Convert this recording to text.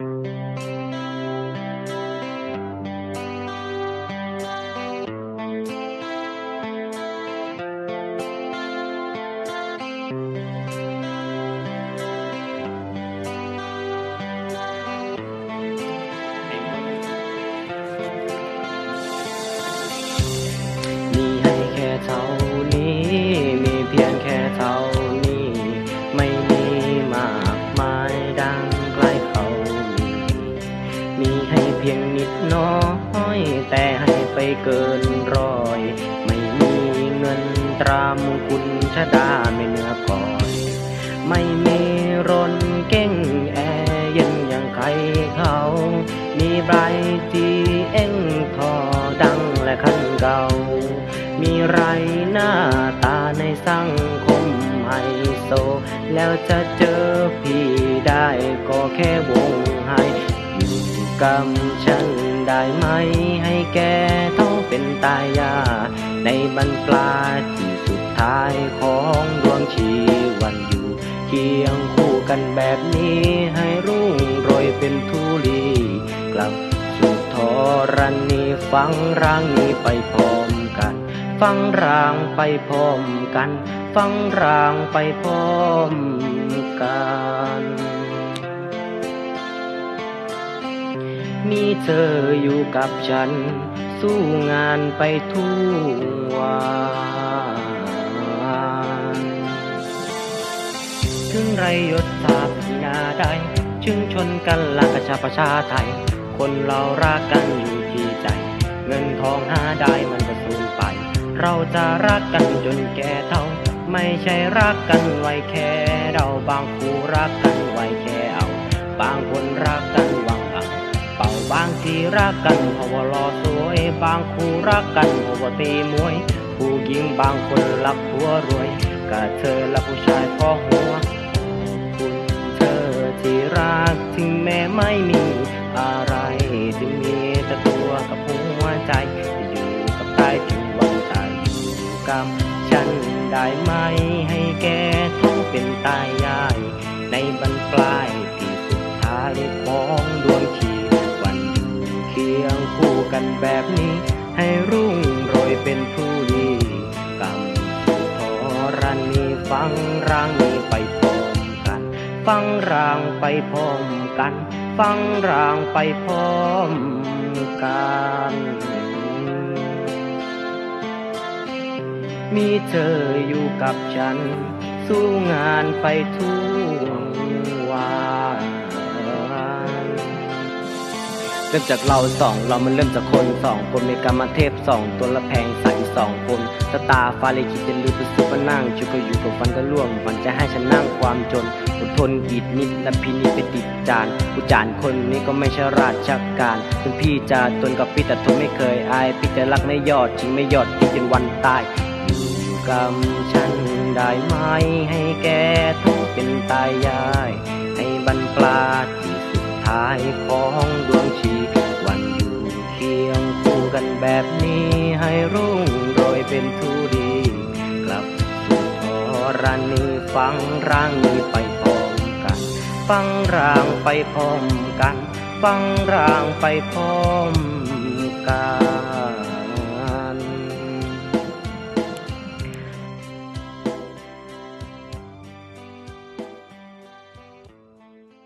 มี ไปเกินร้อย ไม่มีเงินตรามคุณชะดาไม่เหนือก่อนไม่มีรนเก้งแอร์เย็นอย่างใครเขา มีใบจีเอ็งทอดังและคันเก่า มีไรหน้าตาในสังคมไฮโซ แล้วจะเจอพี่ได้ก็แค่วงไฮ อยู่กำฉันได้ไหมให้แกเท่าเป็นตายา ในบรรปลาที่สุดท้ายของดวงชีวันอยู่เคียงคู่กันแบบนี้ให้รุ่งโรยเป็นทุลีกลับสู่ทรณีฟังร่างนี้ไปพร้อมกัน ฟังร่างไปพร้อมกัน ฟังร่างไปพร้อม เธออยู่กับฉัน สู้งานไปทุกวันถึงไรยศถาพินาใดจึงชนกันหลังกระชาประชาไทย คนเรารักกันอยู่ที่ใจ เงินทองหาได้มันก็สูญไป เราจะรักกันจนแก่เท่า ไม่ใช่รักกันไว้แค่เราบางคู่รักกันไว้แค่เอา บางคนรักกันหวัง บางทีรักกันเพราะว่ารอสวย บางคู่รักกันเพราะว่าตีมวย ผู้หญิงบางคนรักผัวรวยก็เธอและผู้ชายพอหัวคุณเธอที่รักถึงแม้ไม่มีอะไรถึงมีแต่ตัวกับหัวใจจะอยู่กับใครถึงวันตายอยู่กับฉันได้ไหมให้แกท้องเป็นตายายในบรรปลายที่สุดท้ายของ กันแบบนี้ ให้รุ่งโรยเป็นผู้ดีกำสู่ทรณีฟังร่างนี้ไปพร้อมกัน ฟังร่างไปพร้อมกัน ฟังร่างไปพร้อมกันมีเธออยู่กับฉัน สู้งานไปทุก ริ่มจากเราสองเรามันเริ่มจากคนสองคนมีกรรมเทพสองตัวละแพงใสสองคนสตาฟ้าเลยคิดจะลืมไปสุมานั่งชุกก็อยู่กับฟันก็ร่วงฝันจะให้ฉันนั่งความจนอดทนอีดนิดและพี่นี่ไปติดจานผู้จานคนนี้ก็ไม่ใช่ราชการคุณพี่จะจนกับพี่แต่ทนไม่เคยอายพี่จะรักไม่ยอดจริงไม่ยอดพี่จนวันตายอยู่กับฉันได้ไหมให้แกทุกเป็นตายยาย ให้บรรปลาที่สุดท้ายขอ เป็นทุรีกลับสู่ทรณีฟังร่างนี้ไปพร้อมกัน ฟังร่างไปพร้อมกัน ฟังร่างไปพร้อมกัน